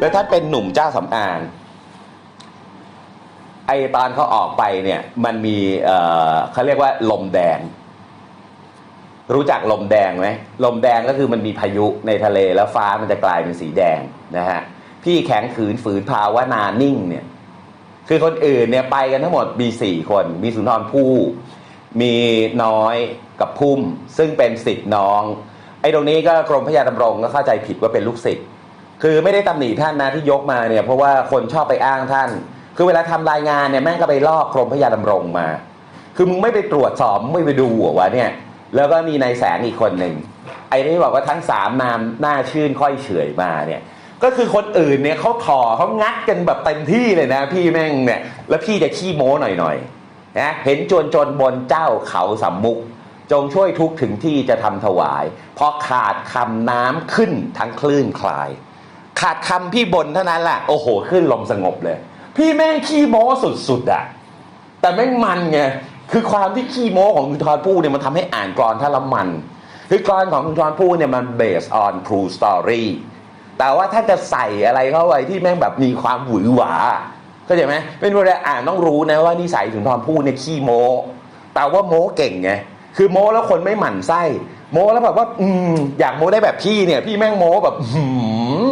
แล้วท่านเป็นหนุ่มเจ้าสำอางไอตอนเขาออกไปเนี่ยมันมีเอ่อเขาเรียกว่าลมแดง รู้จักลมแดงไหมลมแดงก็คือมันมีพายุในทะเลแล้วฟ้ามันจะกลายเป็นสีแดงนะฮะพี่แข็งขืนฝืนภาวนานิ่งเนี่ย คือคนอื่นเนี่ยไปกันทั้งหมดมีสี่คน มีสุนทรภู่มีน้อยกับพุ่ม ซึ่งเป็นสิทธิ์น้อง ไอ้ตรงนี้ก็กรมพระยาดำรงก็เข้าใจผิดว่าเป็นลูกศิษย์ คือไม่ได้ตำหนิท่านนะที่ยกมาเนี่ยเพราะว่าคนชอบไปอ้างท่าน คือเวลาทำรายงานเนี่ยแม่งก็ไปลอกกรมพยาดำรงมา คือมึงไม่ไปตรวจสอบไม่ไปดูเหรอวะเนี่ยแล้วก็มีนายแสงอีกคนหนึ่งไอ้ที่บอกว่าทั้งสามนามหน้าชื่นค่อยเฉยมาเนี่ยก็คือคนอื่นเนี่ยเขาถอเขางัดกันแบบเต็มที่เลยนะ พี่แม่งเนี่ยแล้วพี่จะขี้โม้หน่อยๆนะเห็นจวนจนบนเจ้าเขาสัมมุก จงช่วยทุกถึงที่จะทำถวาย พอขาดคำน้ำขึ้นทั้งคลื่นคลาย ขาดคำพี่บนเท่านั้นแหละโอ้โห ขึ้นลมสงบเลย พี่แม่งขี้โม้สุดๆอะแต่แม่งมันไงคือความที่ขี้โม้ของคุณทอนผู้เนี่ยมันทำให้อ่านกรอนท่าละมัน คือกรอนของคุณทอนผู้เนี่ยมัน based on true story แต่ว่าถ้าจะใส่อะไรเข้าไปที่แม่งแบบมีความหวือหวาเข้าใจไหมเป็นเวลาอ่านต้องรู้นะว่านิสัยสุนทรภู่เนี่ยขี้โม้แต่ว่าโม้เก่งไงคือโม้แล้วคนไม่หมั่นไส้ โม้แล้วแบบว่า อืมอยากโม้ได้แบบพี่เนี่ย พี่แม่งโม้แบบหืม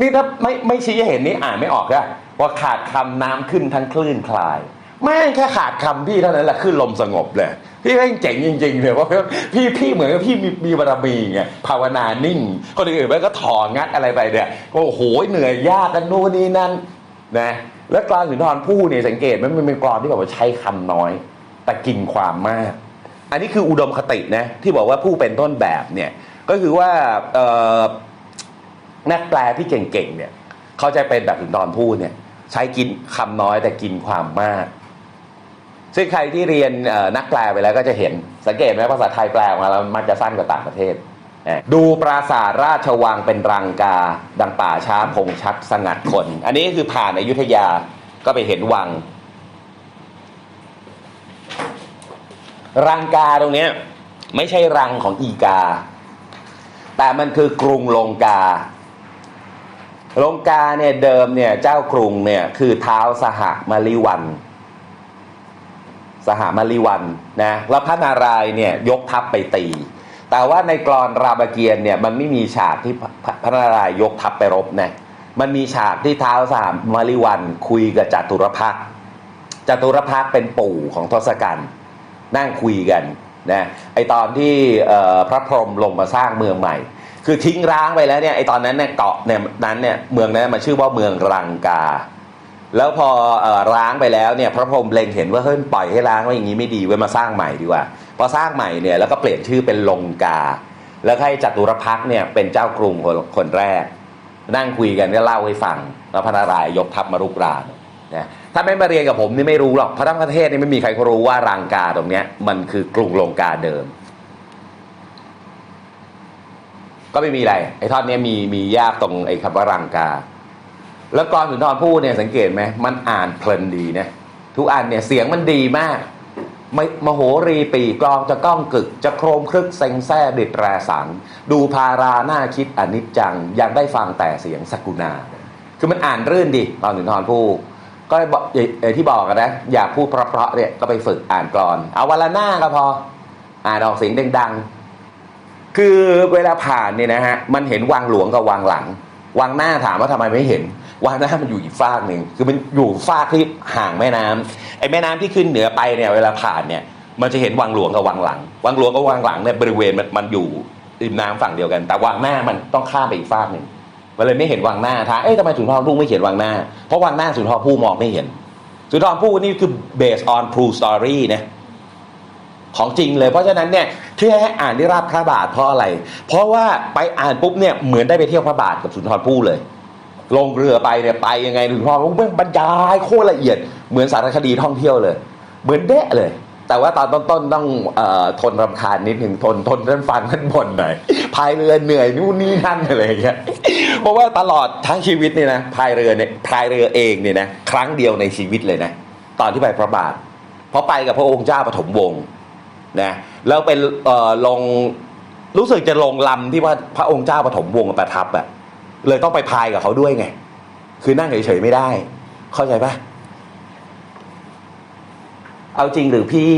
นี่ถ้าไม่ไม่ชี้ให้เห็นนี่อ่านไม่ออกอะว่าขาดคำน้ำขึ้นทั้งคลื่นคลาย แม่งแค่ขาดคำพี่เท่านั้นแหละขึ้นลมสงบเลยพี่แม่งเจ๋งจริงๆเลยเพราะพี่พี่เหมือนกับพี่มีมีบารมีไงภาวนานิ่ง คนอื่นแม่งก็ถองัดอะไรไปเนี่ยโอ้โหเหนื่อยยากกันนู่นนี่นั่นนะแล้วกรอนสุนทรภู่เนี่ยสังเกตไหมมันเป็นกรอนที่แบบว่าใช้คำน้อย แต่กินความมาก อันนี้คืออุดมคตินะที่บอกว่าผู้เป็นต้นแบบเนี่ยก็คือว่าเอ่อ นักแปลที่เก่งๆเนี่ยเขาจะเป็นแบบสุนทรภู่เนี่ย ใช้กินคำน้อยแต่กินความมาก ซึ่งใครที่เรียนนักแปลไปแล้วก็จะเห็นสังเกตไหมภาษาไทยแปลออกมาแล้วมันจะสั้นกว่าต่างประเทศดูปราสาทราชวังเป็นรังกา ดังป่าช้าพงชักสงัดคน อันนี้คือผ่านอยุธยาก็ไปเห็นวัง รังกาตรงนี้ไม่ใช่รังของอีกา แต่มันคือกรุงลงกา ลงกาเนี่ยเดิมเนี่ยเจ้ากรุงเนี่ยคือเท้าสหมาริวัน สหมาริวันนะแล้วพระนารายณ์เนี่ยยกทัพไปตี แต่ว่าในกรอนรามเกียรติ์เนี่ยมันไม่มีฉากที่พระนารายณ์ยกทัพไปรบนะมันมีฉากที่เท้าสหมาริวันคุยกับจตุรพักษ์จตุรพักษ์เป็นปู่ของทศกัณฐ์นั่งคุยกันนะไอตอนที่พระพรหมลงมาสร้างเมืองใหม่ คือทิ้งร้างไปแล้วเนี่ยไอตอนนั้นเนี่ยเกาะเนี่ยนั้นเนี่ยเมืองนั้นมันชื่อว่าเมืองรังกา แล้วพอเอ่อร้างไปแล้วเนี่ยพระพรหมเล็งเห็นว่าเฮ้ยปล่อยให้ร้างไว้อย่างนี้ไม่ดีไว้ยมาสร้างใหม่ดีกว่าพอสร้างใหม่เนี่ยแล้วก็เปลี่ยนชื่อเป็นลงกา แล้วให้จตุรพักเนี่ยเป็นเจ้ากรุงคนคนแรก นั่งคุยกันก็เล่าให้ฟังแล้วพระนารายยกทัพมารุกรานนะถ้าไม่มาเรียนกับผมนี่ไม่รู้หรอกเพราะทั้งประเทศนี่ไม่มีใครเขารู้ว่ารังกาตรงเนี้ยมันคือกรุงลงกาเดิม ก็ไม่มีอะไร ไอ้ท่อนเนี้ยมีมียากตรงไอ้คำว่ารังกา แล้วกรสุนทรภู่เนี่ยสังเกตไหมมันอ่านเพลินดีนะทุกอันเนี่ยเสียงมันดีมากไม่มโหรีปีกลองจะก้องกึก จะโครมครึกเซ็งแซ่ดิดแรสังดูพาราหน้าคิดอนิจจังยังได้ฟังแต่เสียงสกุณา คือมันอ่านรื่นดีตอนสุนทรภู่ก็ที่บอกกันนะ อยากพูดเพราะๆเนี่ยก็ไปฝึกอ่านกรอน เอาวันละหน้าก็พอ อ่านออกเสียงดังๆ คือเวลาผ่านเนี่ยนะฮะมันเห็นวังหลวงกับวังหลัง วังหน้าถามว่าทำไมไม่เห็น วังหน้ามันอยู่อีกฟากหนึ่งคือมันอยู่ฟากที่ห่างแม่น้ำไอ้แม่น้ำที่ขึ้นเหนือไปเนี่ยเวลาผ่านเนี่ยมันจะเห็นวังหลวงกับวังหลัง วังหลวงกับวังหลังเนี่ยบริเวณมันมันอยู่ริมน้ำฝั่งเดียวกัน แต่วังหน้ามันต้องข้ามไปอีกฟากหนึ่งมันเลยไม่เห็นวังหน้าท้าเอ๊ะทำไมสุนทรภู่ไม่เขียนวังหน้า เพราะวังหน้าสุนทรภู่มองไม่เห็น สุนทรภู่นี่คือ based on true story นะ ของจริงเลย เพราะฉะนั้นเนี่ยที่ให้อ่านที่ราบพระบาทเพราะอะไร เพราะว่าไปอ่านปุ๊บเนี่ยเหมือนได้ไปเที่ยวพระบาทกับสุนทรภู่เลย ลงเรือไปเนี่ยไปยังไงสุนทรภู่เรื่องบรรยายโคตรละเอียดเหมือนสารคดีท่องเที่ยวเลย เหมือนเดะเลย แต่ว่าตอนต้นๆต้องอ่อทนรำคาญนิดหนึ่งทนทนท่านฟังท่านบ่นหน่อยพายเรือเหนื่อยนู่นนี่นั่นอะไรอย่างเงี้ยเพราะว่าตลอดทั้งชีวิตเนี่ยนะพายเรือเนี่ยพายเรือเองเนี่ยนะครั้งเดียวในชีวิตเลยนะ ตอนที่ไปพระบาทเพราะไปกับพระองค์เจ้าปฐมวงศ์ นะแล้วเป็นเอ่อลงรู้สึกจะลงลำที่ว่าพระองค์เจ้าปฐมวงศ์ประทับอะเลยต้องไปพายกับเขาด้วยไง คือนั่งเฉยๆไม่ได้ เข้าใจปะเอาจริงหรือพี่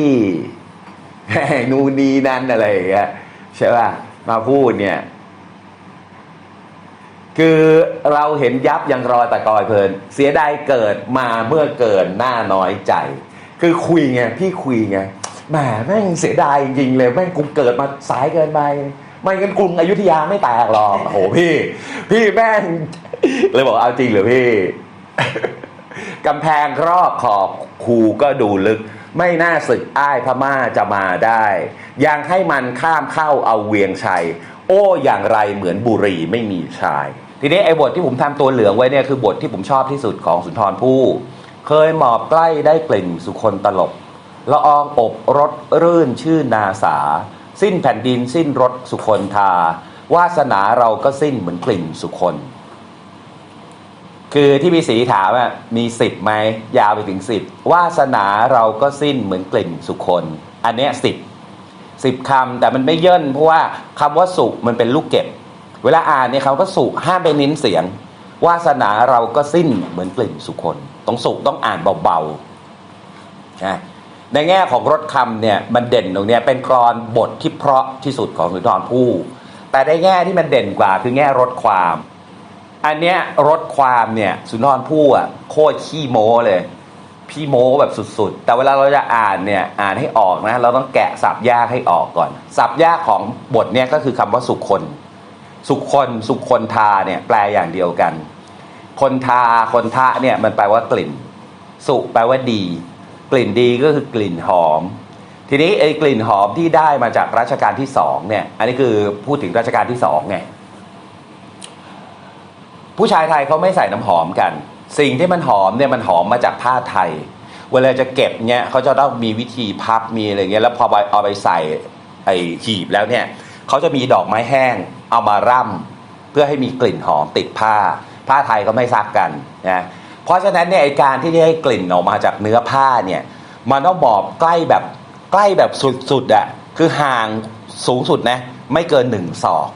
นูนีนั่นอะไรอย่างเงี้ยใช่ป่ะมาพูดเนี่ย คือเราเห็นยับยังรอตะกอยเพลิน เสียดายเกิดมาเมื่อเกินหน้าน้อยใจ คือคุยไง พี่คุยไง แหมแม่งเสียดายจริงๆเลยแม่งกูเกิดมาสายเกินไปไม่งั้นกรุงอยุธยาไม่แตกหรอกโอ้โหพี่ พี่แม่งเลยบอกเอาจริงเหรอพี่กำแพงรอบขอบคูก็ดูลึก ไม่น่าศึกอ้ายพม่าจะมาได้ ยังให้มันข้ามเข้าเอาเวียงชัย โอ้อย่างไรเหมือนบุรีไม่มีชาย ทีนี้ไอ้บทที่ผมทำตัวเหลืองไว้เนี่ยคือบทที่ผมชอบที่สุดของสุนทรภู่เคยหมอบใกล้ได้กลิ่นสุคนตลบ ละอองอบรสรื่นชื่นนาสา สิ้นแผ่นดินสิ้นรสสุคนทา วาสนาเราก็สิ้นเหมือนกลิ่นสุคน คือที่พี่สีถามว่ามีสิบไหมยาวไปถึงสิบวาสนาเราก็สิ้นเหมือนกลิ่นสุคน อันเนี้ยสิบสิบคำแต่มันไม่เย่นเพราะว่าคำว่าสุมันเป็นลูกเก็บ เวลาอ่านเนี่ยเขาก็สุห้ามไปนิ้นเสียง วาสนาเราก็สิ้นเหมือนกลิ่นสุคน ต้องสุต้องอ่านเบาๆนะ ในแง่ของรถคำเนี่ยมันเด่นตรงเนี้ยเป็นกรอนบทที่เพราะที่สุดของสุนทรภู่แต่ในแง่ที่มันเด่นกว่าคือแง่รถความ อันเนี้ยรถความเนี่ยสุนทรภู่อะโคตรขี้โม้เลยพี่โม้แบบสุดๆ แต่เวลาเราจะอ่านเนี่ยอ่านให้ออกนะเราต้องแกะสับยากให้ออกก่อน สับยากของบทเนี่ยก็คือคำว่าสุคนสุคนสุคนทาเนี่ยแปลอย่างเดียวกัน คนทาคนทะเนี่ยมันแปลว่ากลิ่น สุแปลว่าดี กลิ่นดีก็คือกลิ่นหอม ทีนี้ไอ้กลิ่นหอมที่ได้มาจากรัชกาลที่สองเนี่ย อันนี้คือพูดถึงรัชกาลที่สองไงผู้ชายไทยเขาไม่ใส่น้ำหอมกัน สิ่งที่มันหอมเนี่ยมันหอมมาจากผ้าไทย เวลาจะเก็บเนี่ยเขาจะต้องมีวิธีพับมีอะไรเงี้ยแล้วพอเอาไปใส่ไอ้หีบแล้วเนี่ยเขาจะมีดอกไม้แห้งเอามาร่ำเพื่อให้มีกลิ่นหอมติดผ้า ผ้าไทยก็ไม่ซักกันนะ เพราะฉะนั้นเนี่ยไอการที่ได้กลิ่นออกมาจากเนื้อผ้าเนี่ยมันต้องบอกใกล้แบบใกล้แบบสุดๆอะคือห่างสูงสุดนะไม่เกินหนึ่งศอก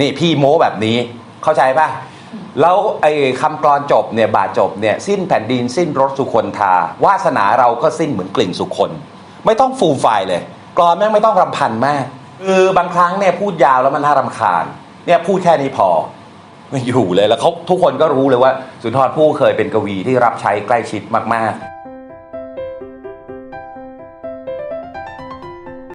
นี่พี่โม้แบบนี้เข้าใจป่ะแล้วไอ้คำกรอนจบเนี่ยบาจบเนี่ยสิ้นแผ่นดินสิ้นรสสุคนทาวาสนาเราก็สิ้นเหมือนกลิ่นสุคน ไม่ต้องฟูมไฟเลย กรอนแม่งไม่ต้องรำพันมาก คือบางครั้งเนี่ยพูดยาวแล้วมันน่ารำคาญเนี่ยพูดแค่นี้พอ ไม่อยู่เลยแล้วเขาทุกคนก็รู้เลยว่าสุนทรภู่เคยเป็นกวีที่รับใช้ใกล้ชิดมาก ๆ